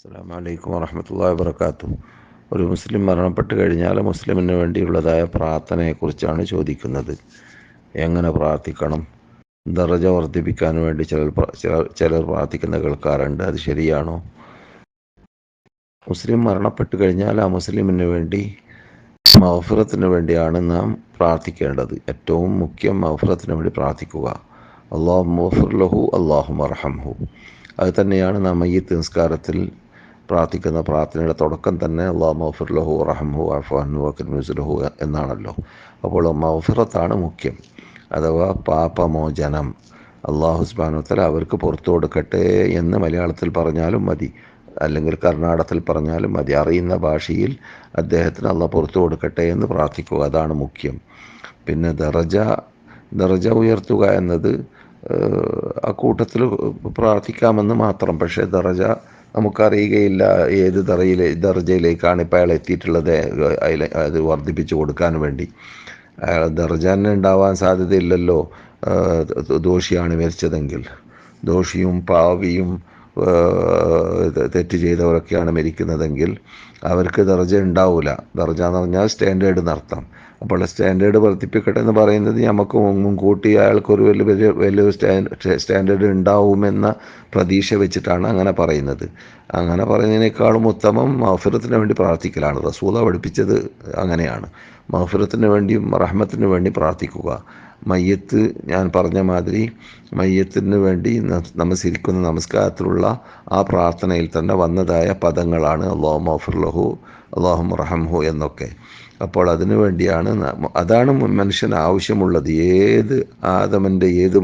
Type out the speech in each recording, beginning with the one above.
അസ്സാം വലൈക്കും വാഹമത്തല്ലാ വാബർക്കാത്തു ഒരു മുസ്ലിം മരണപ്പെട്ട് കഴിഞ്ഞാൽ മുസ്ലിമിന് വേണ്ടിയുള്ളതായ പ്രാർത്ഥനയെക്കുറിച്ചാണ് ചോദിക്കുന്നത്. എങ്ങനെ പ്രാർത്ഥിക്കണം? ദർജ വർദ്ധിപ്പിക്കാൻ വേണ്ടി ചിലർ ചിലർ പ്രാർത്ഥിക്കുന്ന കേൾക്കാറുണ്ട്. അത് ശരിയാണോ? മുസ്ലിം മരണപ്പെട്ട് കഴിഞ്ഞാൽ ആ മുസ്ലിമിന് വേണ്ടി മഹഫിറത്തിന് വേണ്ടിയാണ് നാം പ്രാർത്ഥിക്കേണ്ടത്. ഏറ്റവും മുഖ്യം മഹഫിറത്തിന് വേണ്ടി പ്രാർത്ഥിക്കുക. അള്ളാഹു മഫുർ ലഹു അള്ളാഹു മർഹംഹു അത് തന്നെയാണ് നാം ഈ നിസ്കാരത്തിൽ പ്രാർത്ഥിക്കുന്ന പ്രാർത്ഥനയുടെ തുടക്കം തന്നെ അള്ളാഹ് മഫുർ ലഹു റഹംഹു അഫാനു അക്രമിസുലഹു എന്നാണല്ലോ. അപ്പോൾ മൗഫിറത്താണ് മുഖ്യം. അഥവാ പാപമോചനം അള്ളാഹു സുബാനുത്തല അവർക്ക് പുറത്തു കൊടുക്കട്ടെ എന്ന് മലയാളത്തിൽ പറഞ്ഞാലും മതി. അല്ലെങ്കിൽ കർണാടകത്തിൽ പറഞ്ഞാലും മതി. അറിയുന്ന ഭാഷയിൽ അദ്ദേഹത്തിന് അള്ളാഹ് പുറത്തു കൊടുക്കട്ടെ എന്ന് പ്രാർത്ഥിക്കുക. അതാണ് മുഖ്യം. പിന്നെ ദറജ ദറജ ഉയർത്തുക എന്നത് ആ കൂട്ടത്തിൽ പ്രാർത്ഥിക്കാമെന്ന് മാത്രം. പക്ഷേ ദറജ നമുക്കറിയുകയില്ല ഏത് തറയിലെ ദർജയിലേക്കാണ് ഇപ്പോൾ അയാൾ എത്തിയിട്ടുള്ളത് അതിൽ അത് വർദ്ധിപ്പിച്ചു കൊടുക്കാൻ വേണ്ടി. അയാൾ ദർജ തന്നെ ഉണ്ടാവാൻ സാധ്യതയില്ലല്ലോ ദോഷിയാണ് മരിച്ചതെങ്കിൽ. ദോഷിയും പാവിയും തെറ്റ് ചെയ്തവരൊക്കെയാണ് മരിക്കുന്നതെങ്കിൽ അവർക്ക് ദർജ ഉണ്ടാവില്ല ദർജ എന്ന് പറഞ്ഞാൽ സ്റ്റാൻഡേർഡ് നടത്താം അപ്പോൾ സ്റ്റാൻഡേർഡ് വർദ്ധിപ്പിക്കട്ടെ എന്ന് പറയുന്നത് നമുക്ക് ഒന്നും കൂട്ടി അയാൾക്കൊരു വലിയ വലിയ വലിയൊരു സ്റ്റാൻഡേർഡ് ഉണ്ടാവുമെന്ന പ്രതീക്ഷ വെച്ചിട്ടാണ് അങ്ങനെ പറയുന്നത്. അങ്ങനെ പറയുന്നതിനേക്കാളും ഉത്തമം മഹഫിറത്തിന് വേണ്ടി പ്രാർത്ഥിക്കലാണ്. റസൂല പഠിപ്പിച്ചത് അങ്ങനെയാണ്. മഹഫിറത്തിന് വേണ്ടിയും റഹ്മത്തിന് വേണ്ടി പ്രാർത്ഥിക്കുക. മയ്യത്ത് ഞാൻ പറഞ്ഞ മാതിരി മയ്യത്തിന് വേണ്ടി നമസ്കരിക്കുന്ന നമസ്കാരത്തിലുള്ള ആ പ്രാർത്ഥനയിൽ തന്നെ വന്നതായ പദങ്ങളാണ്. അള്ളാഹു മഫുർലഹു അള്ളാഹു റഹംഹു എന്നൊക്കെ. അപ്പോൾ അതിനു വേണ്ടിയാണ് അതാണ് മനുഷ്യന് ആവശ്യമുള്ളത്. ഏത് ആദമന്റെ ഏത്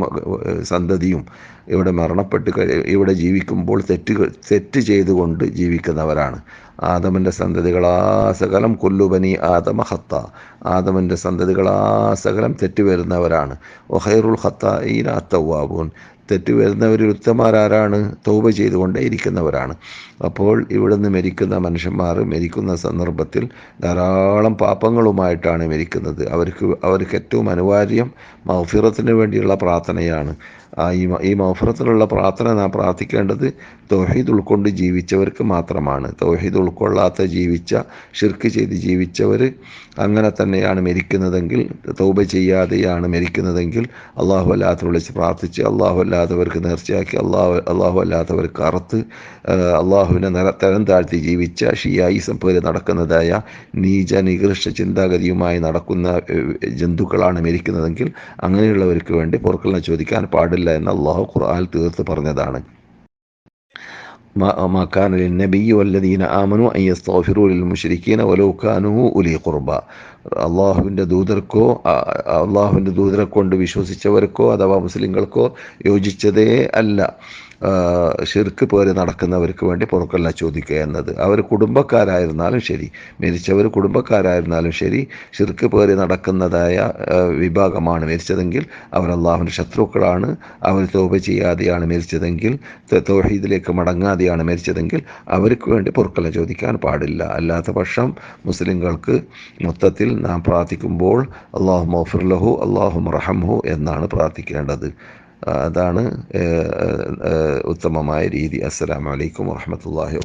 സന്തതിയും ഇവിടെ മരണപ്പെട്ട് ഇവിടെ ജീവിക്കുമ്പോൾ തെറ്റ് തെറ്റ് ചെയ്തുകൊണ്ട് ജീവിക്കുന്നവരാണ്. ആദമന്റെ സന്തതികളാ സകലം കൊല്ലുബനി ആദമ ഹത്ത ആദമന്റെ സന്തതികളാ സകലം തെറ്റ് വരുന്നവരാണ്. ഒഹൈറുൽ ഹത്ത ഈനാത്തവാബൂൻ തെറ്റ് വരുന്നവർ ഉത്തമാരാരാണ് തോപ ചെയ്തുകൊണ്ടേ ഇരിക്കുന്നവരാണ്. അപ്പോൾ ഇവിടുന്ന് മരിക്കുന്ന മനുഷ്യന്മാർ മരിക്കുന്ന സന്ദർഭത്തിൽ ധാരാളം പാപങ്ങളുമായിട്ടാണ് മരിക്കുന്നത്. അവർക്ക് അവർക്ക് ഏറ്റവും അനിവാര്യം മൗഫിറത്തിന് വേണ്ടിയുള്ള പ്രാർത്ഥനയാണ്. ഈ ഈ മൗഫിറത്തിനുള്ള പ്രാർത്ഥന നാം പ്രാർത്ഥിക്കേണ്ടത് തൗഹീദ് ഉൾക്കൊണ്ട് ജീവിച്ചവർക്ക് മാത്രമാണ്. തൗഹീദ് ഉൾക്കൊള്ളാത്ത ജീവിച്ച ഷിർക്ക് ചെയ്ത് ജീവിച്ചവർ അങ്ങനെ തന്നെയാണ് മരിക്കുന്നതെങ്കിൽ തൗബ ചെയ്യാതെയാണ് മരിക്കുന്നതെങ്കിൽ അള്ളാഹു അല്ലാത്ത വിളിച്ച് പ്രാർത്ഥിച്ച് അള്ളാഹു അല്ലാത്തവർക്ക് നേർച്ചയാക്കി അള്ളാഹു അള്ളാഹു അല്ലാത്തവർക്ക് അറുത്ത് അള്ളാഹുവിനെ നില തരം താഴ്ത്തി ജീവിച്ച ഷിയായിസം പോലെ നടക്കുന്നതായ നീച നികൃഷ്ട ചിന്താഗതിയുമായി നടക്കുന്ന ജന്തുക്കളാണ് മരിക്കുന്നതെങ്കിൽ അങ്ങനെയുള്ളവർക്ക് വേണ്ടി പൊറുക്കലിനെ ചോദിക്കാൻ പാടില്ല എന്ന് അള്ളാഹു ഖുർആൻ തീർത്ത് പറഞ്ഞതാണ്. ما كان للنبي والذين آمنوا أن يستغفروا للمشركين ولو كانوا أولي قربى അള്ളാഹുവിൻ്റെ ദൂതർക്കോ അള്ളാഹുവിൻ്റെ ദൂതരെ കൊണ്ട് വിശ്വസിച്ചവർക്കോ അഥവാ മുസ്ലിങ്ങൾക്കോ യോജിച്ചതേ അല്ല ഷിർക്ക് പോലെ നടക്കുന്നവർക്ക് വേണ്ടി പൊറുക്കല്ല ചോദിക്കുക എന്നത്. അവർ കുടുംബക്കാരായിരുന്നാലും ശരി. മരിച്ചവർ കുടുംബക്കാരായിരുന്നാലും ശരി. ശിർക്ക് പോലെ നടക്കുന്നതായ വിഭാഗമാണ് മരിച്ചതെങ്കിൽ അവർ അള്ളാഹുവിന്റെ ശത്രുക്കളാണ്. അവർ തോപ ചെയ്യാതെയാണ് മരിച്ചതെങ്കിൽ തോഹീദിലേക്ക് മടങ്ങാതെയാണ് മരിച്ചതെങ്കിൽ അവർക്ക് വേണ്ടി പൊറുക്കല്ല ചോദിക്കാൻ പാടില്ല. അല്ലാത്ത പക്ഷം മുസ്ലിങ്ങൾക്ക് മൊത്തത്തിൽ നാം പ്രാർത്ഥിക്കുമ്പോൾ അള്ളാഹു മഫുർലഹു അള്ളാഹു റഹംഹു എന്നാണ് പ്രാർത്ഥിക്കേണ്ടത്. അതാണ് ഉത്തമമായ രീതി അസ്സലാമലൈക്കും വാഹമത്തല്ലാഹി